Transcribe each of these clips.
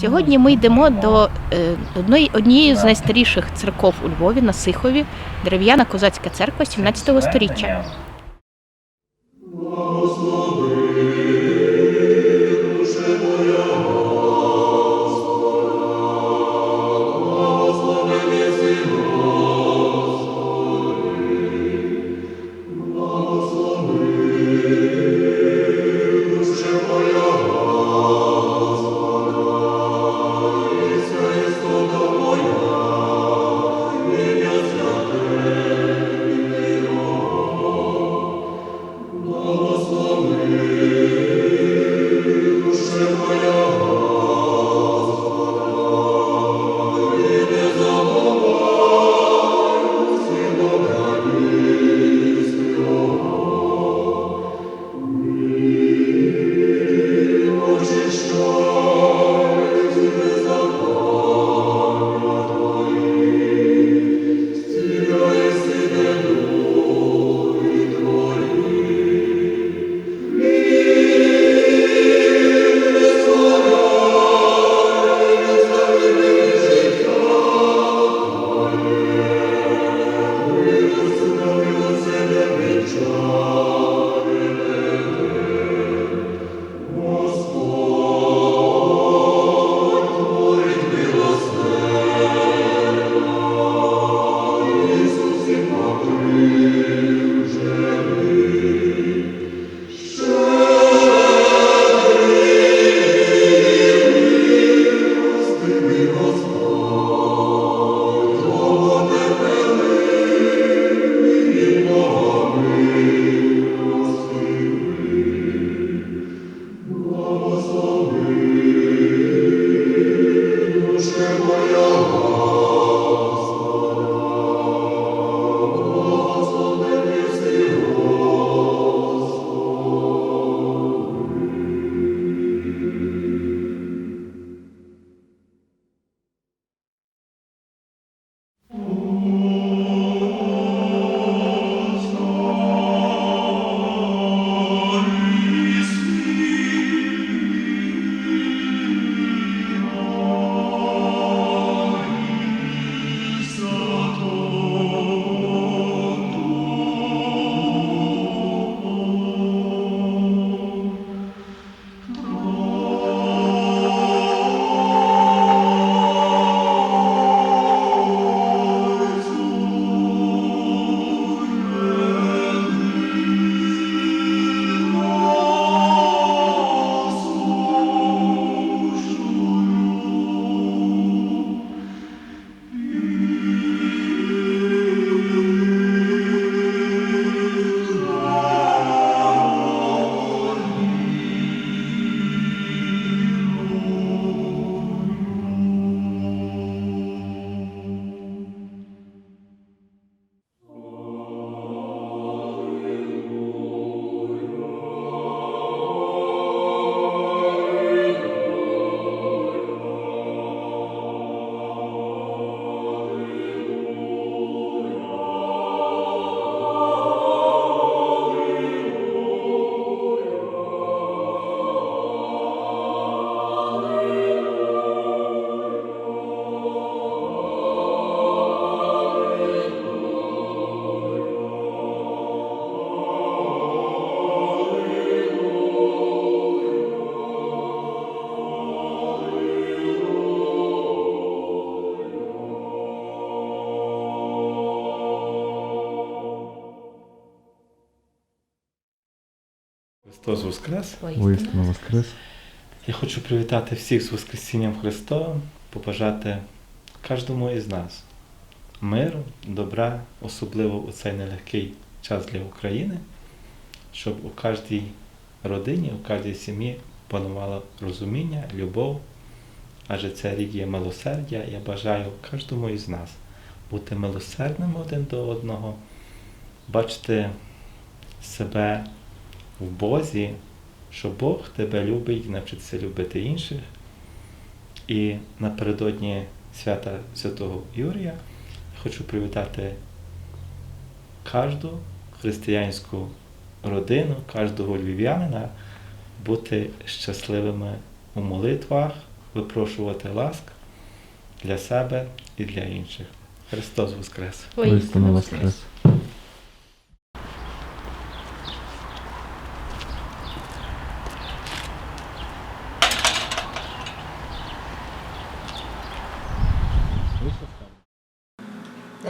Сьогодні ми йдемо до е, однієї з найстаріших церков у Львові на Сихові, дерев'яна козацька церква 17 століття. Христос Воскрес! Воістину воскрес. Я хочу привітати всіх з Воскресінням Христовим, побажати кожному із нас миру, добра, особливо у цей нелегкий час для України, щоб у кожній родині, у кожній сім'ї панувало розуміння, любов, адже це рік є милосердя. Я бажаю кожному із нас бути милосердним один до одного, бачити себе в Бозі, що Бог тебе любить навчиться любити інших. І напередодні свята Святого Юрія хочу привітати кожну християнську родину, кожного львів'янина бути щасливими у молитвах, випрошувати ласк для себе і для інших. Христос Воскрес! Воістину воскрес.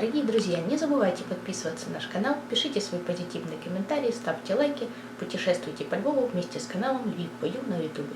Дорогие друзья, не забывайте подписываться на наш канал, пишите свои позитивные комментарии, ставьте лайки, путешествуйте по Львову вместе с каналом Львив Пою на ютубе.